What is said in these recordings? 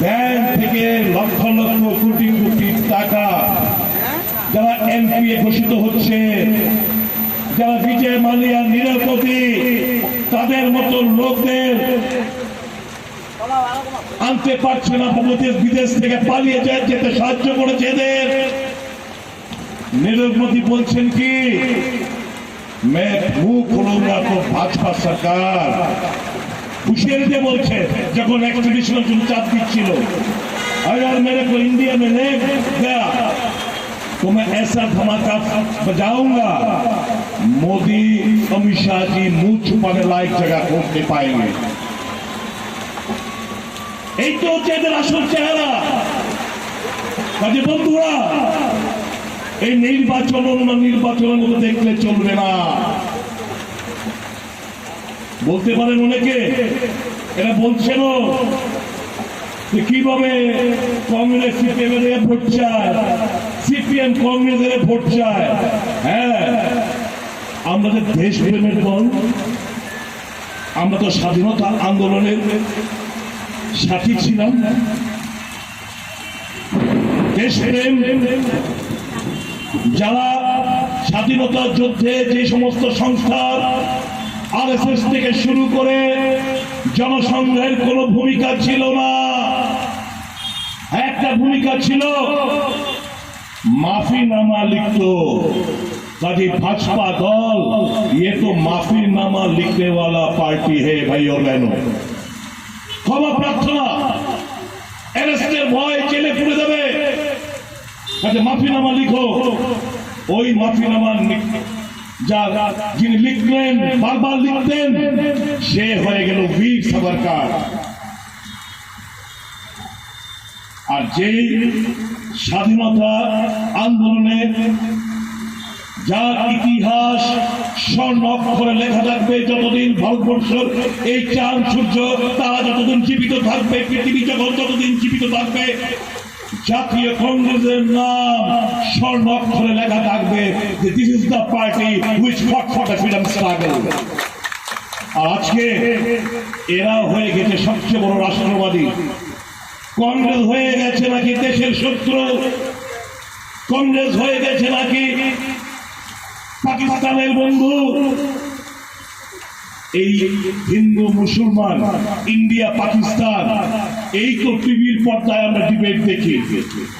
Bank থেকে লক্ষ লক্ষ কোটি কোটি টাকা যারা এমপি ঘোষিত হচ্ছে যারা বিজয় মালিয়া নিরাপতি তাদের মতো লোকদের আনতে পারছে না বিদেশ বিদেশ থেকে পালিয়ে যায় যেতে সাহায্য করেছে এদের নীরব মোদী বলছেন কি मैं मुंह खोलूंगा तो भाजपा सरकार হুঁশিয়ারি দিয়ে বলছে যখন এক্সট্রেডিশনের জন্য চাপ দিচ্ছিল अगर मेरे को इंडिया में ले गया तो मैं ऐसा धमाका बजाऊंगा मोदी अमित शाह जी मुंह छुपाने लायक जगह खोज नहीं पाएंगे এই তো হচ্ছে এদের আসল চেহারা কাজে বন্ধুরা এই নির্বাচন অন্য নির্বাচনের মতো দেখলে চলবে না বলতে পারেন অনেকে, এরা বলছেন কীভাবে কংগ্রেস সিপিএম ভোট চায়? সিপিএম কংগ্রেসের ভোট চায়। হ্যাঁ আমরা যে দেশপ্রেমের দল, আমরা তো স্বাধীনতা আন্দোলনের সাথী ছিলাম। দেশপ্রেম, যারা স্বাধীনতা যুদ্ধে যে সমস্ত সংস্থা আরএসএস থেকে শুরু করে জনসংঘের কোনো ভূমিকা ছিল না একটা ভূমিকা ছিল মাফিনামা লিখত কাজে भाजपा दल ये तो माफीनामा लिखने वाला पार्टी है भाई और बहनों ক্ষমা প্রার্থনা অ্যারেস্টের ভয় জেলে পুড়ে দেবে কাজে মাফিনামা লিখো ওই মাফিনামা লি- যা যিনি লিখলেন, বারবার লিখতেন, সে হয়ে গেল বীর সাভারকার। আর যেই স্বাধীনতা আন্দোলনে, যার ইতিহাস স্বর্ণ অক্ষরে লেখা থাকবে, যতদিন ভারতবর্ষ এই চাঁদ সূর্য, তারা যতদিন জীবিত থাকবে, পৃথিবী জগৎ যতদিন জীবিত থাকবে জাতীয় কংগ্রেসের নাম স্বর্ণ অক্ষরে লেখা থাকবে যে this is the party which fought fought freedom struggle আজকে এরা হয়ে গেছে সবচেয়ে বড় রাষ্ট্রবাদী। কংগ্রেস হয়ে গেছে নাকি দেশের শত্রু? কংগ্রেস হয়ে গেছে নাকি পাকিস্তানের বন্ধু? এই হিন্দু, মুসলমান, ইন্ডিয়া, পাকিস্তান, এই তো টিভির পর্দায় আমরা ডিবেট দেখি।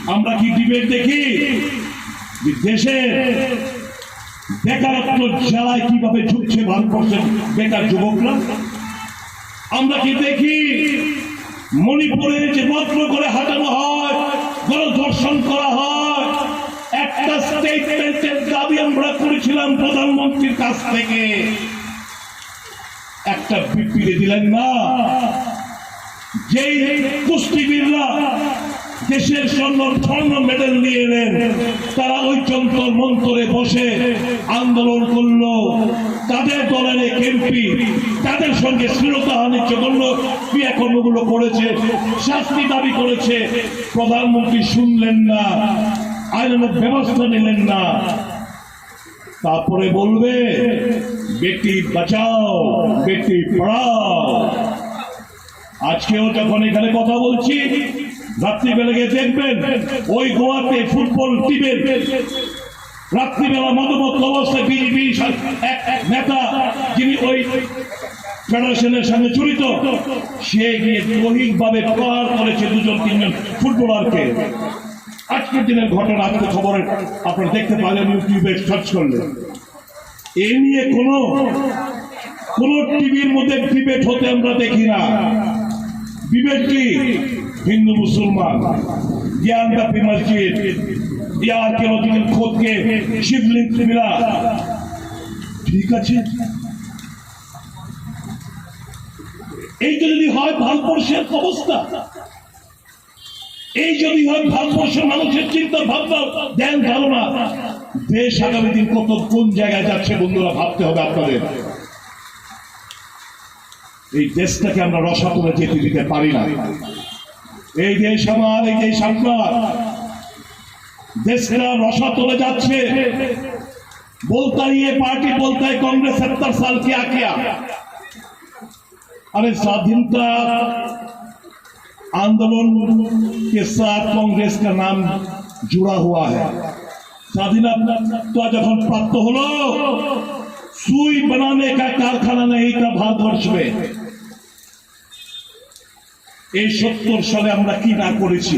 আমরা কি ডিবেট দেখি? দেশে বেকারত্ব জ্বালায় কীভাবে ঝুঁকছে ভারতবর্ষের বেকার যুবকরা? আমরা কি দেখি? মণিপুরে যে মাত্র করে হাঁটানো হয়, গণধর্ষণ করা হয়, একটা স্টেটমেন্টের দাবি আমরা করেছিলাম প্রধানমন্ত্রীর কাছ থেকে। একটা বিবৃতি দিলেন না। যেই কুস্তিবীররা দেশের জন্য স্বর্ণ মেডেল নিয়ে এলেন, তারা ওই যন্ত্র মন্ত্রে বসে আন্দোলন করল। তাদের দলের এমপি, তাদের সঙ্গে শ্লীলতাহানির জঘন্য ক্রিয়াকর্মগুলো করেছে, শাস্তি দাবি করেছে। প্রধানমন্ত্রী শুনলেন না, আইনের ব্যবস্থা নিলেন না। তারপরে বলবে, বেটি বাঁচাও, বেটি পড়াও। আজকেও যখন এখানে কথা বলছি, রাত্রিবেলা গিয়ে দেখবেন ওই গোয়াতে ফুটবল টিমের রাত্রিবেলা মদমত অবস্থায় বিজেপি নেতা যিনি ওই ফেডারেশনের সঙ্গে জড়িত, সে গিয়ে দৈহিকভাবে প্রহার করেছে দুজন, তিনজন ফুটবলারকে। আজকের দিনের ঘটনা আজকে খবরে আপনারা দেখতে পারলেন ইউটিউবে সার্চ করলে। এ নিয়ে কোনো কোনো টিভির মধ্যে ডিবেট হতে আমরা দেখি না। বিবেক কি? হিন্দু, মুসলমান, জ্ঞান ব্যাপী মসজিদ, ইয়ার কেন দিকেন খোদকে শিবলিঙ্গ মিলা। ঠিক আছে? এই তো যদি হয় ভারতবর্ষের অবস্থা এই যদি হয় ভারতবর্ষের মানুষের চিন্তা ভাবনা ধ্যান ধারণা দেশ আগামী দিন কত কোন জায়গায় যাচ্ছে বন্ধুরা ভাবতে হবে আপনাদের এই দেশটাকে আমরা রসাতলে যেতে দিতে পারি না এই দেশ আমার এই দেশ আপনার দেশটা রসাতলে যাচ্ছে बोलता ही ये पार्टी बोलता है कांग्रेस सत्तर साल क्या किया अरे स्वाधीनता आंदोलन के साथ कांग्रेस का नाम जुड़ा हुआ है স্বাধীনতা যখন প্রাপ্ত হলো সুই বানানে का कारखाना नहीं था भारतवर्ष में এই সত্তর সালে আমরা কি না করেছি